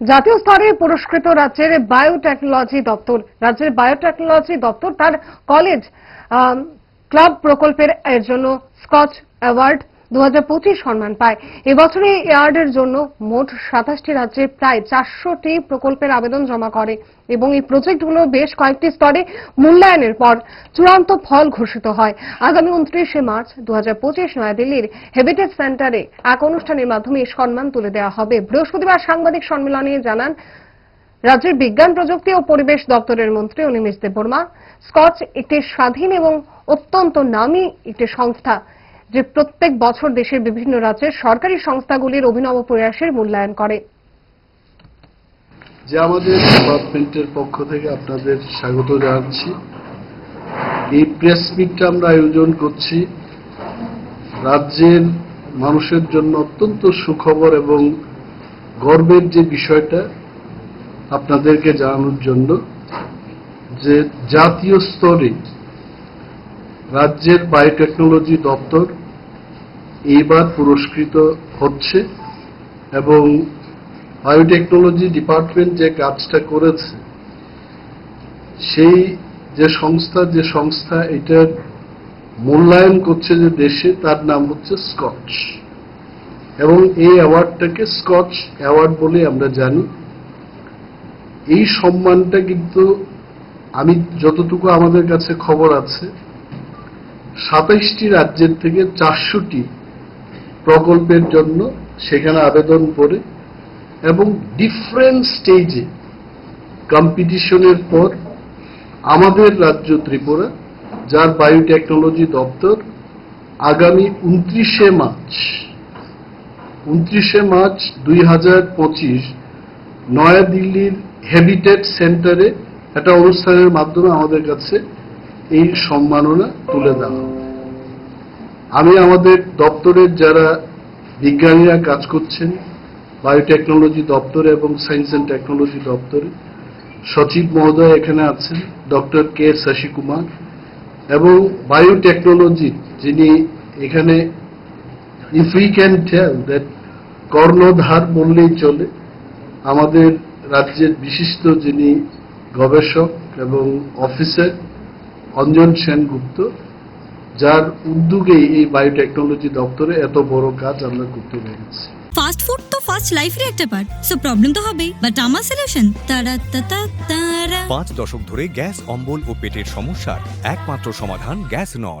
জাতীয় স্তরে পুরস্কৃত রাজ্যের বায়োটেকনোলজি দপ্তর, রাজ্যের বায়োটেকনোলজি দপ্তর তার কলেজ ক্লাব প্রকল্পের জন্য স্কচ অ্যাওয়ার্ড দু হাজার পঁচিশ সম্মান পায়। এবছর এই অ্যাওয়ার্ডের জন্য মোট সাতাশটি রাজ্যে প্রায় চারশোটি প্রকল্পের আবেদন জমা করে এবং এই প্রজেক্টগুলো বেশ কয়েকটি স্তরে মূল্যায়নের পর চূড়ান্ত ফল ঘোষিত হয়। আগামী উনত্রিশে মার্চ দু হাজার পঁচিশ নয়াদিল্লির হেবিটেজ সেন্টারে এক অনুষ্ঠানের মাধ্যমে সম্মান তুলে দেওয়া হবে। বৃহস্পতিবার সাংবাদিক সম্মেলনে জানান, রাজ্যের বিজ্ঞান, প্রযুক্তি ও পরিবেশ দপ্তরের মন্ত্রী অনিমেষ দেববর্মা, স্কচ একটি স্বাধীন এবং অত্যন্ত নামী একটি সংস্থা। যে প্রত্যেক বছর দেশের বিভিন্ন রাজ্যের সরকারি সংস্থাগুলির অভিনব প্রয়াসের মূল্যায়ন করে। যে আমাদের ডিপার্টমেন্টের পক্ষ থেকে আপনাদের স্বাগত জানাচ্ছি। এই প্রেস মিটটা আমরা আয়োজন করছি। রাজ্যের মানুষের জন্য অত্যন্ত সুখবর এবং গর্বের যে বিষয়টা আপনাদেরকে জানানোর জন্য যে জাতীয় স্তরে রাজ্যের বায়োটেকনোলজি দপ্তর এইবার পুরস্কৃত হচ্ছে এবং বায়োটেকনোলজি ডিপার্টমেন্ট যে কাজটা করেছে, সেই যে সংস্থা যে সংস্থা এটার মূল্যায়ন করছে যে দেশে, তার নাম হচ্ছে স্কচ এবং এই অ্যাওয়ার্ডটাকে স্কচ অ্যাওয়ার্ড বলে আমরা জানি। এই সম্মানটা কিন্তু আমি যতটুকু আমাদের কাছে খবর আছে সাতাইশটি রাজ্যের থেকে চারশোটি প্রকল্পের জন্য সেখানে আবেদন করে এবং ডিফারেন্ট স্টেজে কম্পিটিশনের পর আমাদের রাজ্য ত্রিপুরা, যার বায়োটেকনোলজি দপ্তর আগামী উনত্রিশে মার্চ উনত্রিশে মার্চ দুই হাজার পঁচিশ নয়াদিল্লির হ্যাবিটেট সেন্টারে একটা অনুষ্ঠানের মাধ্যমে আমাদের কাছে এই সম্মাননা তুলে দেওয়া আমি আমাদের দপ্তরের যারা বিজ্ঞানীরা কাজ করছেন বায়োটেকনোলজি দপ্তরে এবং সায়েন্স অ্যান্ড টেকনোলজি দপ্তরে, সচিব মহোদয় এখানে আছেন, ডক্টর কে শশী কুমার এবং বায়োটেকনোলজি যিনি এখানে if we can tell that কর্ণধার বললেই চলে, আমাদের রাজ্যের বিশিষ্ট যিনি গবেষক এবং অফিসার অঞ্জন সেনগুপ্ত যার উদ্যোগে এই বায়োটেকনোলজি দপ্তরে এত বড় কাজ আমরা করতে পেরেছি। ফাস্ট ফুড তো ফাস্ট লাইফের একটা পার্ট সো প্রবলেম তো হবেই। বাট আমার সলিউশন তারা তারা তারা। পাঁচ দশক ধরে গ্যাস অম্বল ও পেটের সমস্যার একমাত্র সমাধান গ্যাস নল।